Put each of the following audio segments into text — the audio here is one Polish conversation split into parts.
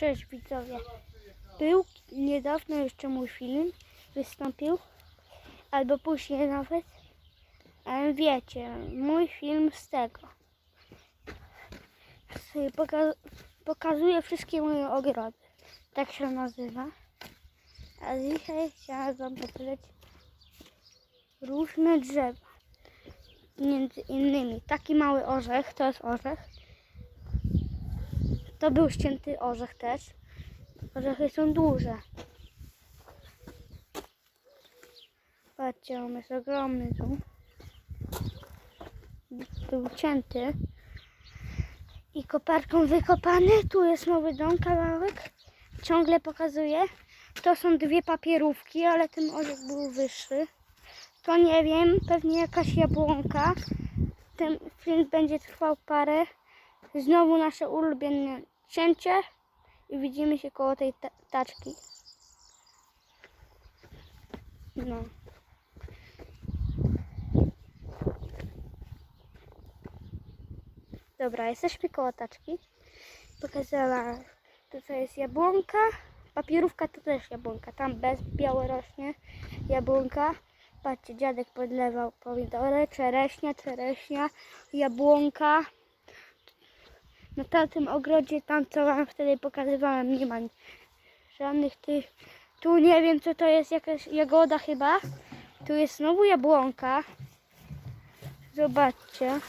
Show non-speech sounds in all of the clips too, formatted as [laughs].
Cześć widzowie. Był niedawno jeszcze mój film, wystąpił, albo później nawet. Ale wiecie, mój film z tego. Z- Poka pokazuje wszystkie moje ogrody. Tak się nazywa. A dzisiaj chciałam wam pokazać różne drzewa. Między innymi taki mały orzech, to jest orzech. To był ścięty orzech też. Orzechy są duże. Patrzcie, on jest ogromny tu. Był cięty. I koparką wykopany. Tu jest nowy dom, kawałek. Ciągle pokazuje. To są dwie papierówki, ale ten orzech był wyższy. To nie wiem, pewnie jakaś jabłonka. Ten film będzie trwał parę. Znowu nasze ulubione cięcie i widzimy się koło tej ta- taczki. No. Dobra, jesteśmy koło taczki. Pokazała, tutaj jest jabłonka, papierówka to też jabłonka, tam bez białe rośnie jabłonka. Patrzcie, dziadek podlewał pomidory, czereśnia, czereśnia, jabłonka. Na tamtym ogrodzie, tam co wam wtedy pokazywałem, nie ma żadnych tych. Tu nie wiem co to jest, jakaś jagoda chyba. Tu jest znowu jabłonka. Zobaczcie.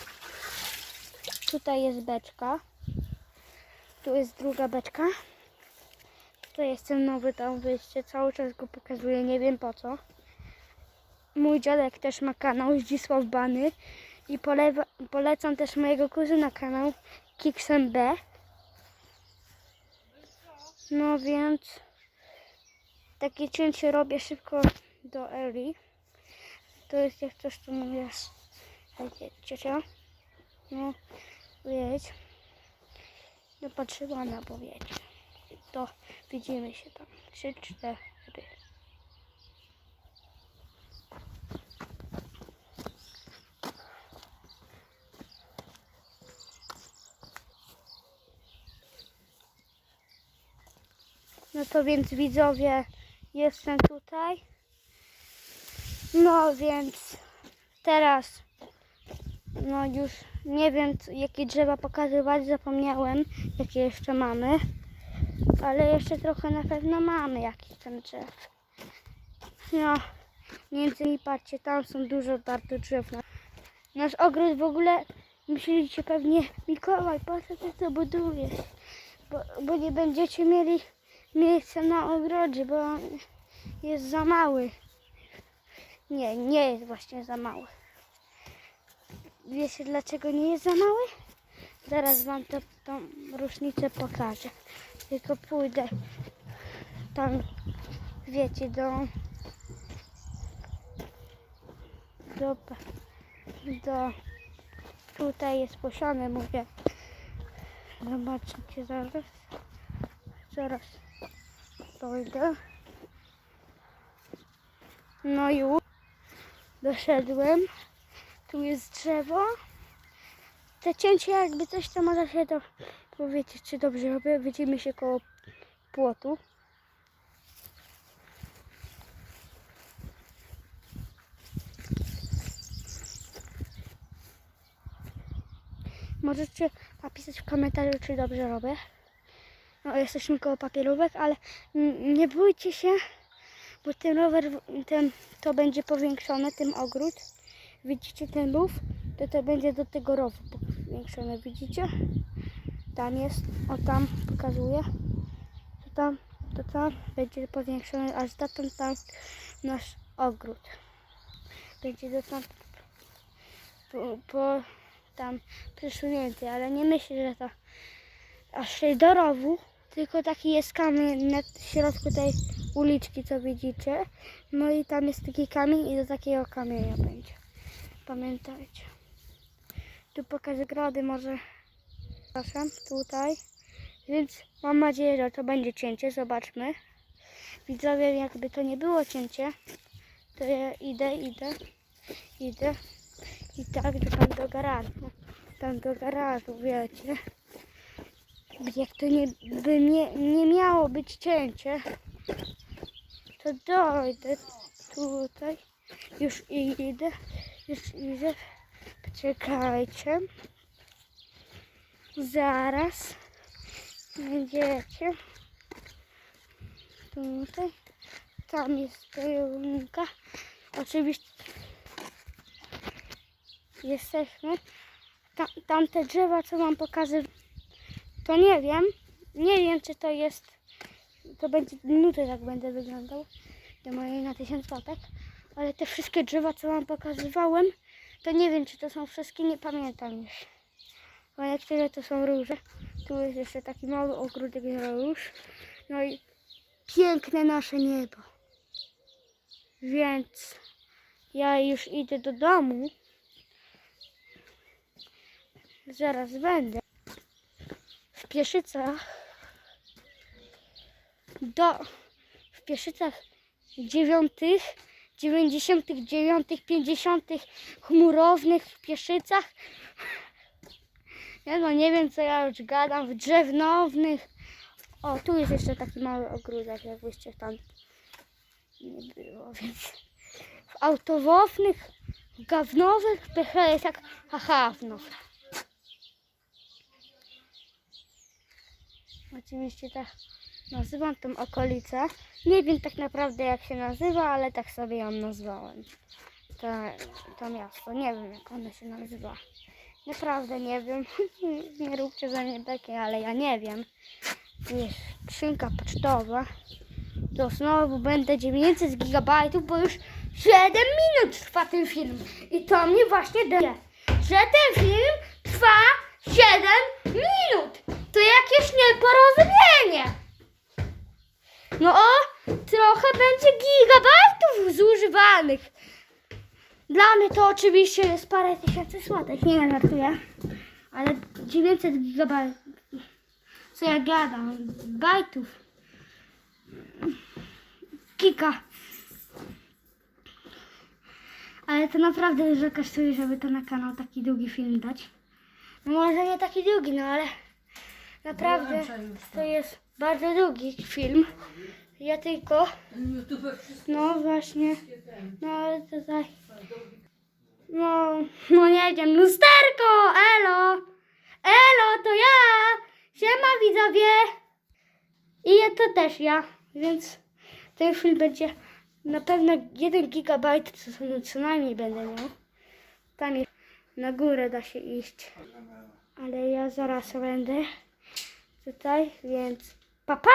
Tutaj jest beczka. Tu jest druga beczka. Tutaj jest ten nowy tam wyjście. Cały czas go pokazuję, nie wiem po co. Mój dziadek też ma kanał Zdzisław Bany. I polewa, polecam też mojego kuzyna kanał Kiksem B. No więc takie cięcie robię szybko do Eli. To jest jak coś tu mówię. Ciocia. No, jedź. No patrzyła na powiedzi. To widzimy się tam. Trzy, cztery. No to więc widzowie, jestem tutaj. No więc teraz, no już nie wiem jakie drzewa pokazywać, zapomniałem jakie jeszcze mamy. Ale jeszcze trochę na pewno mamy jakiś ten drzew. No, między innymi patrzcie, tam są dużo bardzo drzew. Nasz ogród w ogóle, myślicie pewnie, Mikołaj, po co ty to budujesz? Bo, bo nie będziecie mieli miejsca na ogrodzie, bo jest za mały. Nie, nie jest właśnie za mały. Wiecie dlaczego nie jest za mały? Zaraz wam to, tą różnicę pokażę. Tylko pójdę tam, wiecie, do do, do tutaj jest posiane, mówię. Zobaczycie zaraz. Zaraz dojdę. No już doszedłem. Tu jest drzewo. Te cięcie jakby coś to może się to powiedzieć, czy dobrze robię. Widzimy się koło płotu. Możecie napisać w komentarzu, czy dobrze robię. No, jesteśmy koło papierówek, ale nie bójcie się, bo ten rower, ten, to będzie powiększone, ten ogród. Widzicie ten rów? To to będzie do tego rowu powiększone, widzicie? Tam jest, o tam pokazuję. To tam, to tam będzie powiększone, aż dotąd tam nasz ogród. Będzie dotąd po, po tam przesunięty, ale nie myślę, że to aż do rowu, tylko taki jest kamień na środku tej uliczki, co widzicie. No i tam jest taki kamień i do takiego kamienia będzie. Pamiętajcie. Tu pokażę grody może. Przepraszam, tutaj. Więc mam nadzieję, że to będzie cięcie. Zobaczmy. Widzowie, jakby to nie było cięcie, to ja idę, idę, idę i tak do tam do garażu. Tam do garażu, wiecie. Jak to nie, by nie, nie miało być cięcie, to dojdę tutaj. Już idę, już idę. Poczekajcie. Zaraz będziecie. Tutaj. Tam jest pełnika. Oczywiście jesteśmy. Tam, tamte drzewa, co wam pokażę, to nie wiem. Nie wiem, czy to jest. To będzie minutę, tak będę wyglądał. Do mojej na tysiąc łapek. Ale te wszystkie drzewa, co wam pokazywałem, to nie wiem, czy to są wszystkie, nie pamiętam już. Bo niektóre to są róże. Tu jest jeszcze taki mały ogródek róż. No i piękne nasze niebo. Więc ja już idę do domu. Zaraz będę. W Pieszycach do w Pieszycach dziewiątych, dziewięćdziesiątych dziewiątych, pięćdziesiątych chmurownych Pieszycach. Ja no nie wiem co ja już gadam, w drzewnowych. O, tu jest jeszcze taki mały ogródek, jakbyście tam nie było, więc w autowownych, gawnowych, to jest jak hahawnów. Oczywiście tak nazywam tą okolicę. Nie wiem tak naprawdę jak się nazywa, ale tak sobie ją nazwałem. To, to miasto, nie wiem jak ono się nazywa. Naprawdę nie wiem. [laughs] Nie róbcie ze mnie bekie, ale ja nie wiem. Tu jest skrzynka pocztowa. To znowu będę 900 gigabajtów, bo już 7 minut trwa ten film. I to mnie właśnie daje, że ten film trwa 7 minut. To jakieś nieporozumienie. No o, trochę będzie gigabajtów zużywanych. Dla mnie to oczywiście jest parę tysięcy złotych, nie żartuję. Ale 900 gigabajtów. Co ja gadam? Bajtów. Kika. Ale to naprawdę dużo kosztuje, żeby to na kanał taki długi film dać. No może nie taki długi, no ale naprawdę to jest bardzo długi film. Ja tylko, no właśnie, no ale tutaj, no, no nie wiem, lusterko, elo, elo, to ja, siema widzowie. I ja to też ja, więc ten film będzie na pewno 1 gigabajt, co, co najmniej będę miał. Tam jest, na górę da się iść, ale ja zaraz będę tutaj, więc papa. Pa.